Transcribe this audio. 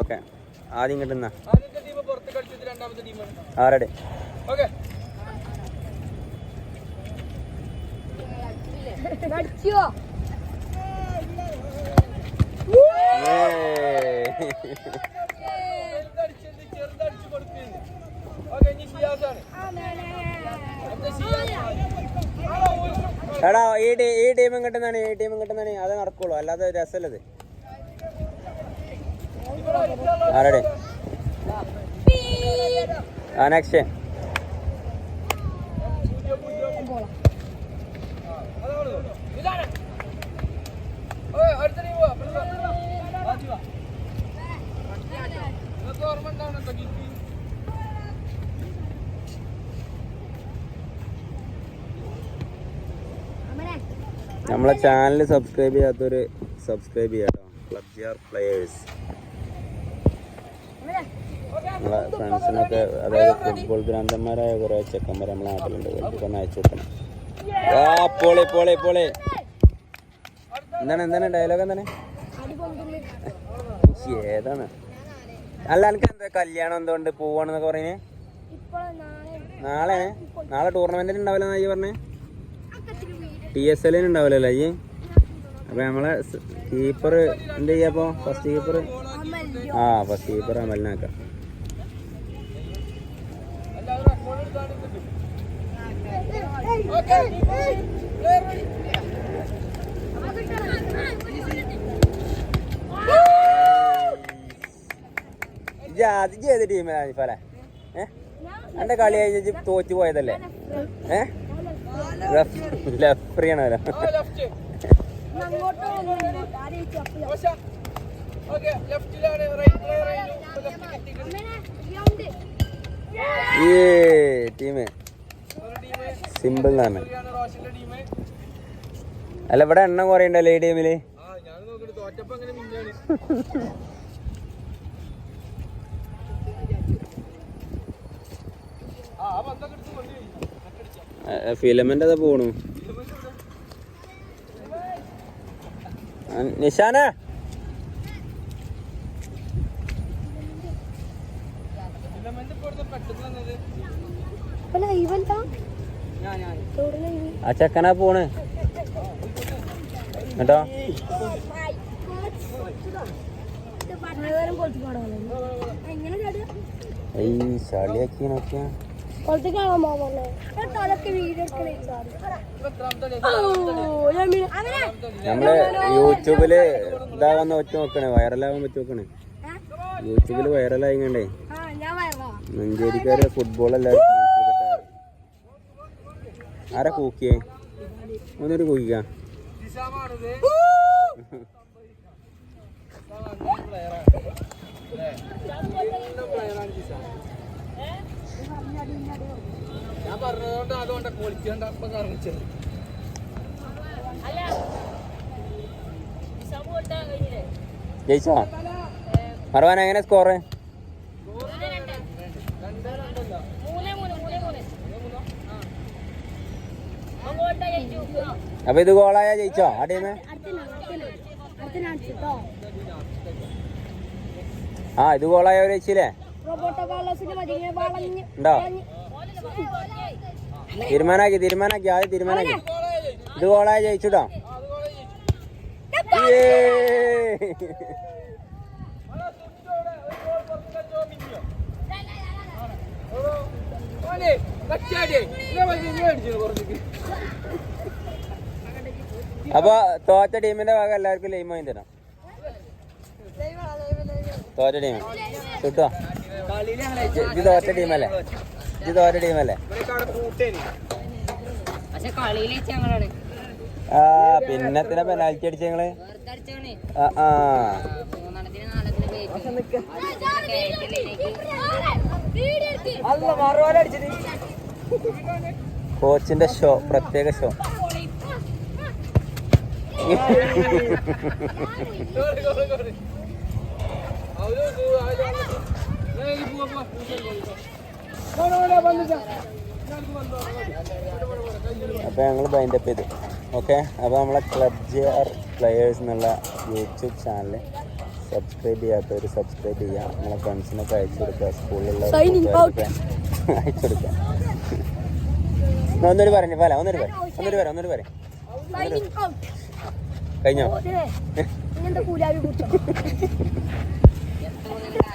Okay. ആദ്യം ഇങ്ങോട്ട് നിന്നാ. ആരുടെ? എടാ ഈ ടീമും ഈ ടീം കിട്ടുന്നതാണ് ഈ ടീം കിട്ടുന്നതാണ് അത് നടക്കുള്ളൂ. അല്ലാതെ രസമല്ലത് ആരുടെ? ആ നെക്സ്റ്റ് ഓർമ്മ ഉണ്ടാവണം നമ്മളെ ചാനൽ സബ്സ്ക്രൈബ് ചെയ്യാത്തവര് സബ്സ്ക്രൈബ് ചെയ്യാം ക്ലബ് ജിയാർ പ്ലേയേഴ്സ് നമ്മളെ ഫ്രണ്ട്സിനൊക്കെ അതായത് ഫുട്ബോൾ ഭ്രാന്തന്മാരായ കുറേ ചെക്കന്മാർ നമ്മളെ നാട്ടിലുണ്ട്. ഒന്ന് അയച്ചു കൊടുക്കണം. ആ പോളി എന്താണ് എന്താണ് ഡയലോഗ് എന്താണ്? ഏതാണ്? അല്ല എനിക്ക് എന്താ കല്യാണം എന്തുകൊണ്ട് പോവാണെന്നൊക്കെ പറയുന്നേ? നാളെ നാളെ ടൂർണമെന്റിന് ഉണ്ടാവില്ല എന്നാ പറഞ്ഞേ? ടി എസ് എല്ലിന് ഉണ്ടാവില്ലല്ലോ അയ്യേ അപ്പൊ നമ്മളെ കീപ്പർ എന്ത് ചെയ്യാപ്പോ ഫസ്റ്റ് കീപ്പർ ആ ഫസ്റ്റ് കീപ്പർ അമലിനാക്കാം കിട്ടും അത് ചെയ്ത ടീമിലാണ് ഇപ്പൊ അല്ലേ ഏഹ് എന്റെ കളി കഴിഞ്ഞ് തോറ്റു പോയതല്ലേ? ഏഹ് ലെഫ്റ്റ് ഓശ ഓക്കെ ലെഫ്റ്റിലാണ് റൈറ്റ് റൈറ്റ് ലെഫ്റ്റ് കിട്ടിയിട്ടുണ്ട്. സിമ്പിൾ എന്നാണ് അല്ല ഇവിടെ എണ്ണം കുറയണ്ടല്ലോ ഈ ടീമിൽ. ഫിലമെന്റ് അതാ പോണു? തോറ്റപ്പോ അങ്ങനെ മിന്നാണ് ആ ആ പന്തൊക്കെ എടുത്ത് കൊണ്ടുപോയി മറ്റടിച്ചാ ഫിലമെന്റ് അതാ പോണു ആ, നിഷാന ഫിലമെന്റ് ഇപ്പൊ ഇവിടുന്ന് പെട്ടെന്ന് വന്നത് അല്ല ഇവന്താ ഞാൻ ഞാൻ എവിടെ ആ ചെക്കനാ പോണ്. കേട്ടോ? ചളിയാക്കി നോക്കിയാ നമ്മൾ യൂട്യൂബിൽ ഇതാവാൻ വെച്ച് നോക്കണേ വൈറലാവാൻ വെച്ച് നോക്കണേ. യൂട്യൂബിൽ വൈറലായി കണ്ടേ മഞ്ചേരിക്കാര് ഫുട്ബോൾ എല്ലാവരും ആരാ കൂക്കിയേ? ഒന്നൊരു കൂക്കിക്ക? ഞാൻ പറഞ്ഞതുകൊണ്ട് അതുകൊണ്ട് ക്വാളിറ്റി കൊണ്ട് അപ്പൊ കാണിച്ചത് ജയിച്ചോ? മറവാൻ എങ്ങനെ സ്കോറ് അപ്പൊ ഇത് ഗോളായ ജയിച്ചോ? ആ ടീമ് ആ ഇത് ഗോളായ ജയിച്ചില്ലേ? ഇങ്ങനെ വളഞ്ഞ് ഉണ്ടോ? തീരുമാനാക്കി തീരുമാനാക്കി ആദ്യം തീരുമാനാക്കി. ഇത് ഗോളായ ജയിച്ചുട്ടോ? ഏ അപ്പൊ തോറ്റ ടീമിന്റെ ഭാഗം എല്ലാവർക്കും ലൈം വാങ്ങി തരാം. തോറ്റ ടീം. കിട്ടുവാ ഇത് തോറ്റ ടീമല്ലേ? ഇത് തോറ്റ ടീമല്ലേ? ആ പിന്നെ പെനാൽറ്റി അടിച്ച ഞങ്ങൾ? ആ ആ. കോച്ചിന്റെ ഷോ പ്രത്യേക ഷോ. അപ്പൊ ഞങ്ങൾ ബൈൻഡപ്പ് ചെയ്തു. ഓക്കെ അപ്പൊ നമ്മളെ ക്ലബ് ജെ ആർ പ്ലെയേഴ്സ് എന്നുള്ള യൂട്യൂബ് ചാനൽ സബ്സ്ക്രൈബ് ചെയ്യാത്തവർ സബ്സ്ക്രൈബ് ചെയ്യുക നമ്മളെ ഫ്രണ്ട്സിനൊക്കെ അയച്ചു കൊടുക്കുക. സ്കൂളിലുള്ള. അയച്ചു കൊടുക്കുക. എന്നാ ഒന്നൊരു പറഞ്ഞു പല ഒന്നൊരു പറ ഒന്നൊരു പറ ഒന്നൊരു പറ. കഴിഞ്ഞോ?